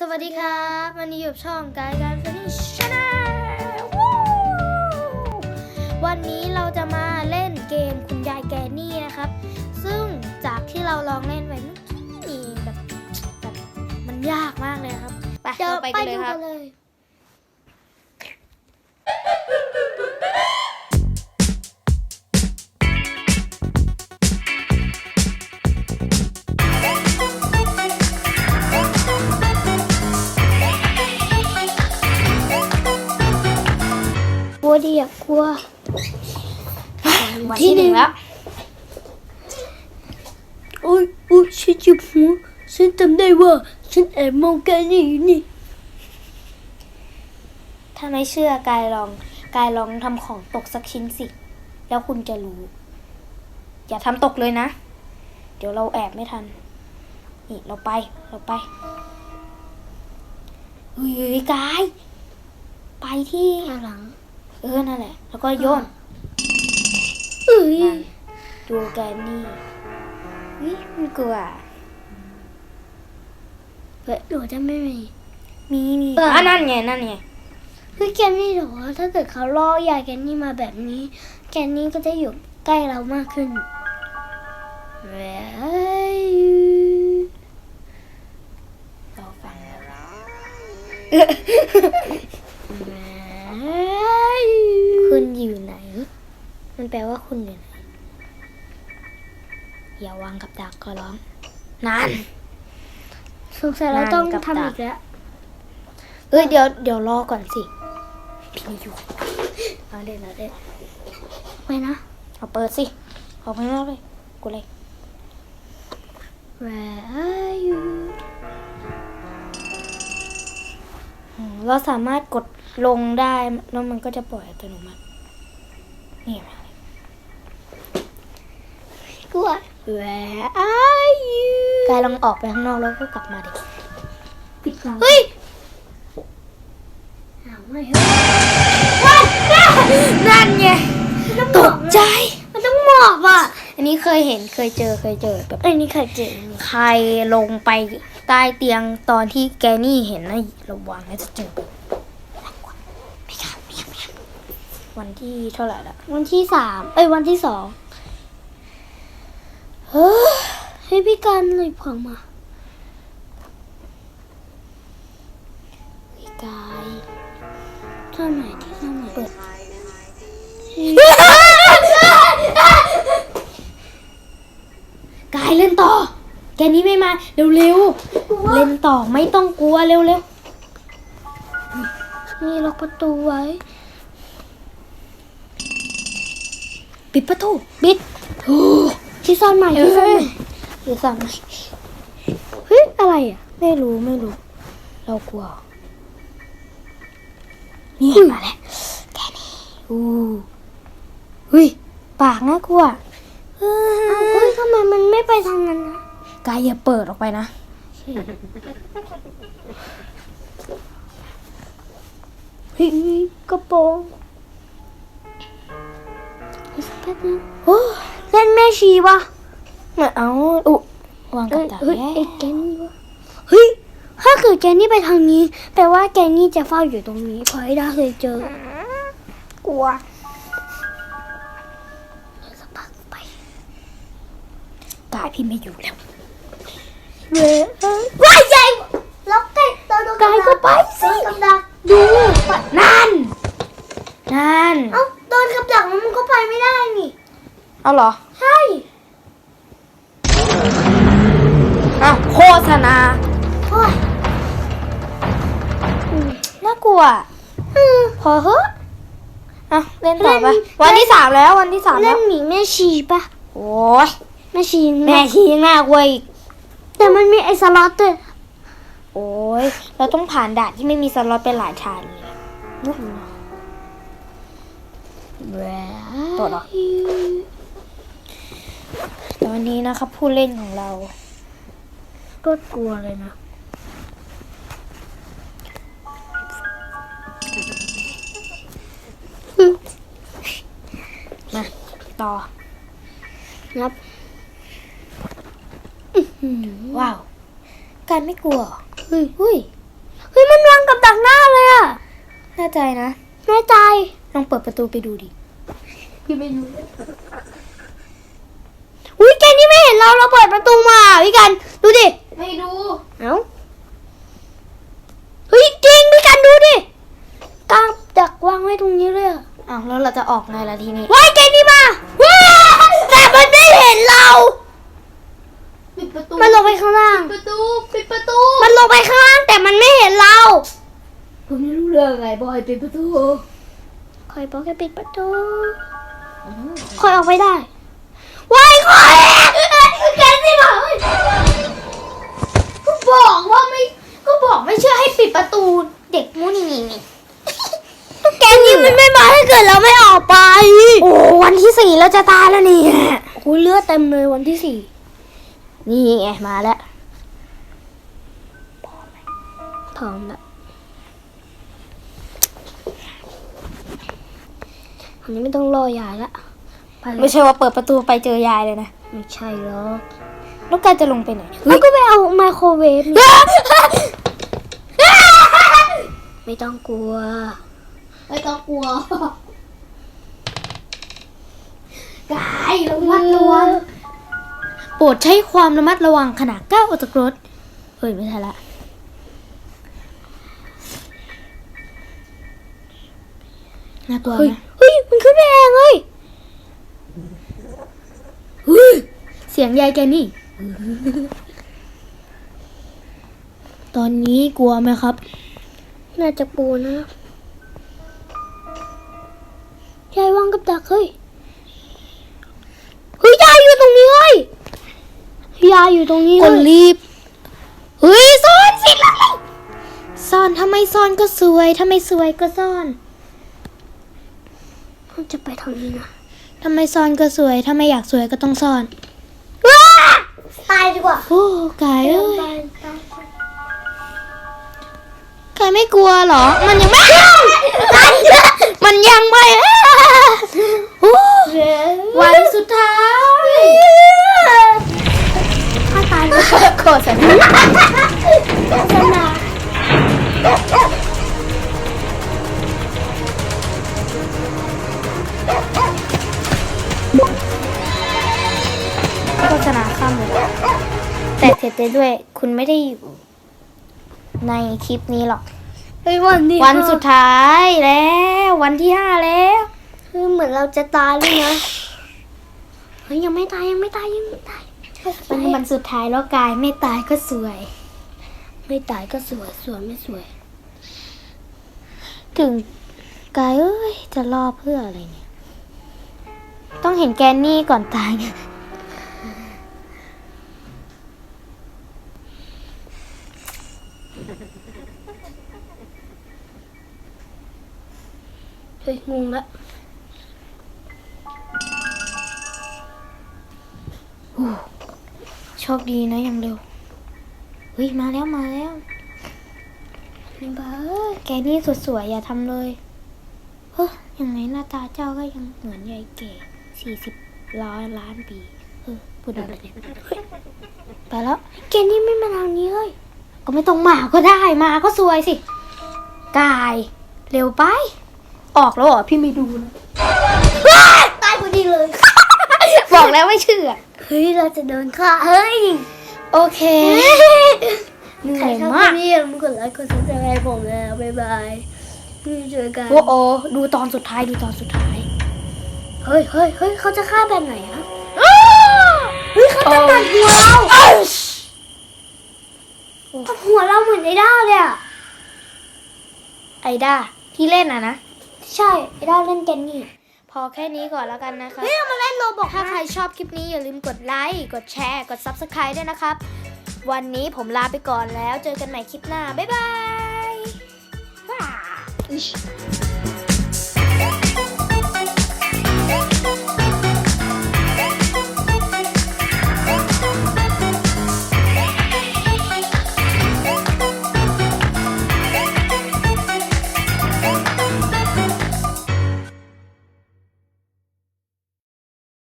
สวัสดีครับ วันนี้อยู่กับช่องกายการฟินิชชาแนลวันนี้เราจะมาเล่นเกมคุณยายแกนี่นะครับ ซึ่งจากที่เราลองเล่นไปเมื่อกี้นี่แบบแบบมันยากมากเลยครับ ไปเราไปกันเลยครับ ดู วันที่หนึ่งแล้วโอ้ยโอ้ยฉันเจ็บหัวฉันจำได้ว่า ฉันแอบมองแกนี่อยู่นี่ ถ้าไม่เชื่อกายลอง กายลองทำของตกสักชิ้นสิ แล้วคุณจะรู้ อย่าทำตกเลยนะ เดี๋ยวเราแอบไม่ทัน นี่เราไป เราไปเฮ้ยกาย ไปที่หลัง เออ นั่นแหละ แล้วก็โยนเอ้ยดูแกนี่วิมันกลัวเฮ้ยหนูจะไม่มี มีมีอะนั่นไงนั่นไงคือแกนี่เหรอถ้าเกิดเขาล่อยาแกนี่มาแบบนี้ แกนี่ก็จะอยู่ใกล้เรามากขึ้นเว้ยเราฟังคุณอยู่ไหน มัน แปลว่าคุณอยู่ไหนอย่าวางกับดักก็ร้องนานสงสัยเราต้องนานกับดักทำอีกแล้วเอ้ยเดี๋ยวเดี๋ยวรอก่อนสิพี่อยู่เอาเด่นเอาเด่นไปนะเอาเปิดสิออกไปแล้วเลยกูเลย Where are you อืมเราสามารถกดลงได้แล้วมันก็จะปล่อยอัตโนมัตินี่มาเลย กลัว Where are you กายลองออกไปข้างนอกแล้วก็กลับมาดิปิดกลางเฮ้ยเอาไม่เฮ้ยนั่นไงตกใจ มันต้องหมอบอะ อันนี้เคยเห็นเคยเจอเคยเจอแบบอันนี้เคยเจอใครลงไปใต้เตียงตอนที่แกนี่เห็นนะระวังนะจะเจอไม่ครับไม่ครับไม่ครับวันที่เท่าไหร่ละวันที่สามเอ้ยวันที่สองเฮ้ย ให้พี่กันเลยเพิ่งมาพี่กายท่าไหนที่ท่าไหนเปิดกายเล่นต่อ แกนี้ไม่มาเร็วๆเล่นต่อไม่ต้องกลัวเร็วๆนี่ล็อกประตูไว้ ปิดประตูปิดโอ้ ที่ซ่อนใหม่ที่ซ่อนใหม่ที่ซ่อนใหม่เฮ้ยอะไรอะ ไม่รู้ไม่รู้ เรากลัว นี่มาแล้วแกนี่อู้เฮ้ยปากน่ากลัวเฮ้ยทำไมมันไม่ไปทางนั้นนะกายอย่าเปิดออกไปนะเฮ้ยกระโปรงอีกสักแป๊บนึงโอ้ เล่นแม่ชีวะไม่เอาอุวางกับดักเฮ้ยไอ้แกนี่วะเฮ้ยถ้าเกิดแกนี่ไปทางนี้แปลว่าแกนี่จะเฝ้าอยู่ตรงนี้เพราะไอ้ดาเคยเจอ กลัวสักพักไปกายพี่ไม่อยู่แล้วเว้ยว้ายใหญ่ล็อกไก่ตัวดูกายก็ไปสิกับดักดูนั่นนั่นเอ้าโดนกับดักมันก็ไปไม่ได้นี่เอาเหรอ ใช่อ้าวโฆษณาโอ้ยน่ากลัวอืมพอเหอะอะเล่นต่อไปเล่นวันที่สามแล้ววันที่สามเล่แล้นวหมีแม่ชีปะโอ้ยแม่ชีแม่ชียังน่ากลัวอีก แต่มันมีไอ้สล็อตด้วยโอ้ยเราต้องผ่านด่านที่ไม่มีสล็อตเป็นหลายชานเลยตัวเหรอ ตอนนี้นะครับ ผู้เล่นของเรา ก็กลัวเลยนะ มา ต่อ นับ ว้าว การไม่กลัวเฮ้ยอุ้ยเฮ้ย มันวางกับดักหน้าเลยอะแน่ใจนะ แน่ใจ ลองเปิดประตูไปดูดิพี่ไม่รู้อุ้ยแกนี่ไม่ เห็นเราเราเปิดประตูมาพี่กัน ดูดิ ไม่ดู เอ้า เฮ้ยจริงพี่กันดูดิกางดักวางไว้ตรงนี้เลยอะอ้าวแล้วเราจะออกไงล่ะทีนี้ว้ายแกนี่มาว้ายแต่มันไม่เห็นเรา ปิดประตูมันลงไปข้างล่างประตู ปิดประตูมันลงไปข้างล่างแต่มันไม่เห็นเราผมไม่รู้เรื่องไงบอยปิดประตูคอยบอกให้ปิดประตูคอยออกไปได้ว้ายคอย แกนี่มาเฮ้ยก็บอกว่าไม่ ก็บอกไม่เชื่อให้ปิดประตูเด็กมูนี่นี่นี่แกนี่มันไม่มาถ้าเกิดเราไม่ออกไป โอ้วันที่สี่เราจะตายแล้วนี่โอ้ยเลือดเต็มเลยวันที่สี่นี่ไงมาแล้วพร้อมแล้วอันนี้ไม่ต้องรอยายละไปเลไม่ยใช่ว่าเปิดประตูไปเจอยายเลยนะ ไม่ใช่หรอกแล้วกายจะลงไปไหนแล้วก็ไปเอาไมโครเวฟนี่ไม่ต้องกลัว ไม่ต้องกลัวกายระมัดระวังโปรดใช้ความระมัดระวังขณะก้าวออกจากรถเฮ้ยไม่ใช่ละน่ากลัวเฮ้ยไหมเฮ้ยมันขึ้นไปเองเฮ้ยเฮ้ย เสียงยายแกนี่ ตอนนี้กลัวไหมครับ น่าจะปูนะยายวางกับดักเฮ้ย เฮ้ยยายอยู่ตรงนี้เฮ้ยยายอยู่ตรงนี้กเฮ้ดยรีบ เฮ้ยซ่อนสิแล้วซ่อนถ้าไม่ซ่อนก็สวยถ้าไม่สวยก็ซ่อนมันจะไปทางนี้นะถ้าไม่ซ่อนก็สวยถ้าไม่อยากสวยก็ต้องซ่อนว้าตาย ดีกว่าโอ้กายเอ้ยตายตายกายไม่กลัวเหรอ มันยังไม่ มันยังไม่โอ้วันสุดท้ายถ้าตายแล้วโฆษณาโยใจด้วย คุณไม่ได้อยู่ในคลิปนี้หรอก เฮ้ยวันนี้วันสุดท้ายแล้ว วันที่ห้าแล้วคือเหมือนเราจะตายเลยนะเฮ้ยยังไม่ตายยังไม่ตายยังไม่ตายมันวันสุดท้ายแล้วกายไม่ตายก็สวย ไม่ตายก็สวยสวยไม่สวย ถึงกายเอ้ยจะรอเพื่ออะไรเนี่ย ต้องเห็นแกนนี่ก่อนตายเฮ้ย งงละโชคดีนะยังเร็ว เฮ้ย มาแล้วมาแล้วนี่บ้าแกนี่สวยๆอย่าทำเลย เฮ้ยยังไงหน้าตาเจ้าก็ยังเหมือนยายเก๋สี่สิบร้อยล้านปีเออพูดอะไรเนี่ยไปแล้วแกนี่ไม่มาทางนี้เฮ้ยก็ไม่ต้องมาก็ได้มาก็สวยสิกาย เร็วไป ออกแล้วเหรอพี่ไม่ดูนะตายพอดีเลย บอกแล้วไม่เชื่อ เฮ้ยเราจะโดนฆ่าเฮ้ยโอเคเหนื่ใครอยชอบมากนี่อย่าลืมกดไลค์กดซับสไครต์ผมแล้วบ๊ายบายนี่เจอกันโอ้โอดูตอนสุดท้ายดูตอนสุดท้าย เฮ้ยเฮ้ยเฮ้ยเขาจะฆ่าแบบไหนอะเฮ้ยเขาจะตัดหัวเราตัดหัวเราเหมือนไอ้ด้าเลยอะไอด้าที่เล่นอะนะ ใช่ไอ้ด้าเล่นแกนนี่ พอแค่นี้ก่อนแล้วกันนะคะ เฮ้ยเรามาเล่นโรบอกถ้าใครชอบคลิปนี้อย่าลืมกดไลค์ กดแชร์ กด Subscribe ด้วยนะครับ วันนี้ผมลาไปก่อนแล้วเจอกันใหม่คลิปหน้า บ๊ายบาย